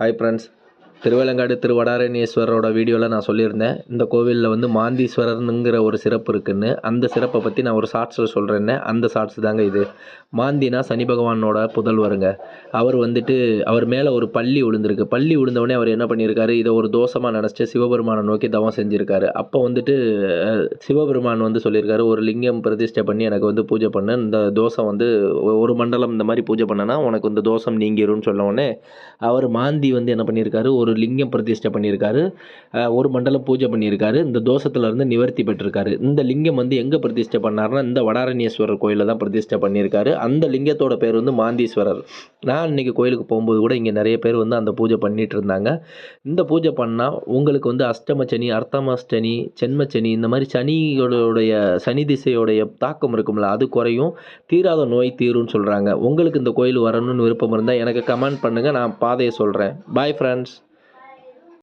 Hi friends Thiruvelangadu திருவடாரணீஸ்வரரோட வீடியோவில் நான் சொல்லியிருந்தேன். இந்த கோவிலில் வந்து மாந்தீஸ்வரனுங்கிற ஒரு சிறப்பு இருக்குன்னு. அந்த சிறப்பை பற்றி நான் ஒரு ஷார்ட்ஸில் சொல்கிறேன்னே அந்த ஷார்ட்ஸ் தாங்க இது. மாந்தினா சனி பகவானோட புதல்வருங்க. அவர் வந்துட்டு அவர் மேலே ஒரு பள்ளி விழுந்திருக்கு பள்ளி விழுந்தவொடனே அவர் என்ன பண்ணியிருக்காரு? இதை ஒரு தோஷமாக நினச்சிட்டு சிவபெருமானை நோக்கி தவம் செஞ்சுருக்காரு. அப்போ வந்துட்டு சிவபெருமான் வந்து சொல்லியிருக்காரு ஒரு லிங்கம் பிரதிஷ்டை பண்ணி எனக்கு வந்து பூஜை பண்ணு. இந்த தோஷம் வந்து ஒரு மண்டலம் இந்த மாதிரி பூஜை பண்ணனா உனக்கு இந்த தோஷம் நீங்கிரும்னு சொன்ன உடனே அவர் மாந்தி வந்து என்ன பண்ணியிருக்காரு? ஒரு லிங்கம் பிரதிஷ்டை பண்ணியிருக்காரு. ஒரு மண்டலம் பூஜை பண்ணியிருக்காரு. இந்த தோஷத்துலேருந்து நிவர்த்தி பெற்றிருக்காரு. இந்த லிங்கம் வந்து எங்கே பிரதிஷ்டை பண்ணாருன்னா இந்த வடாரண்யேஸ்வரர் கோயிலில் தான் பிரதிஷ்டை பண்ணியிருக்காரு. அந்த லிங்கத்தோட பேர் வந்து மாந்தீஸ்வரர். நான் இன்றைக்கி கோயிலுக்கு போகும்போது கூட இங்கே நிறைய பேர் வந்து அந்த பூஜை பண்ணிட்டு இருந்தாங்க. இந்த பூஜை பண்ணால் உங்களுக்கு வந்து அஷ்டமச்சனி அர்த்தமஷ்டனி சென்மச்சனி இந்த மாதிரி சனியோடைய சனி திசையோடைய தாக்கம் இருக்கும்ல அது குறையும். தீராத நோய் தீரும்னு சொல்கிறாங்க உங்களுக்கு இந்த கோயில் வரணும்னு விருப்பம் இருந்தால் எனக்கு கமெண்ட் பண்ணுங்கள் நான் பாதையை சொல்கிறேன் பாய் ஃப்ரெண்ட்ஸ்